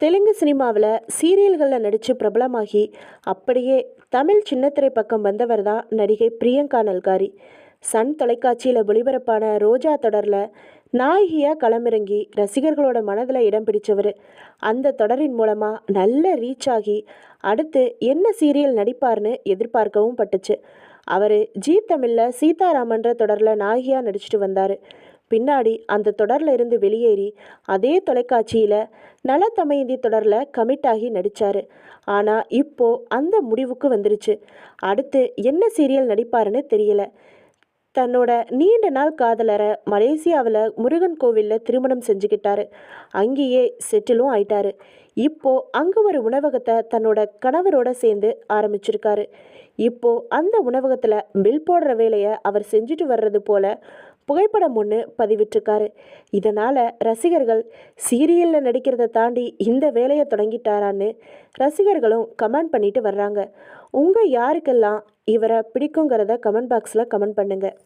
தெலுங்கு சினிமாவில் சீரியல்களில் நடித்து பிரபலமாகி அப்படியே தமிழ் சின்னத்திரை பக்கம் வந்தவர் தான் நடிகை பிரியங்கா நல்காரி. சன் தொலைக்காட்சியில் ஒளிபரப்பான ரோஜா தொடரில் நாயகியாக களமிறங்கி ரசிகர்களோட மனதில் இடம் பிடிச்சவர். அந்த தொடரின் மூலமாக நல்ல ரீச் ஆகி அடுத்து என்ன சீரியல் நடிப்பார்னு எதிர்பார்க்கவும் பட்டுச்சு. அவர் ஜீ தமிழில் சீதாராமன்ற தொடரில் நாயகியாக நடிச்சிட்டு வந்தார். பின்னாடி அந்த தொடரில் இருந்து வெளியேறி அதே தொலைக்காட்சியில் நலத்தமயந்தி தொடரில் கமிட் ஆகி நடித்தார் ஆனால் இப்போது அந்த முடிவுக்கு வந்துருச்சு. அடுத்து என்ன சீரியல் நடிப்பாருன்னு தெரியல. தன்னோட நீண்ட நாள் காதலரை மலேசியாவில் முருகன் கோவிலில் திருமணம் செஞ்சுக்கிட்டாரு. அங்கேயே செட்டிலும் ஆயிட்டாரு. இப்போது அங்கே ஒரு உணவகத்தை தன்னோட கணவரோட சேர்ந்து ஆரம்பிச்சிருக்காரு. இப்போது அந்த உணவகத்தில் பில் போடுற வேலையை அவர் செஞ்சுட்டு வர்றது போல் புகைப்படம் ஒன்று பதிவிட்டிருக்காரு. இதனால் ரசிகர்கள் சீரியலில் நடிக்கிறத தாண்டி இந்த வேலையை தொடங்கிட்டாரான்னு ரசிகர்களும் கமெண்ட் பண்ணிட்டு வர்றாங்க. உங்கள் யாருக்கெல்லாம் இவரை பிடிக்குங்கிறத கமெண்ட் பாக்ஸில் கமெண்ட் பண்ணுங்கள்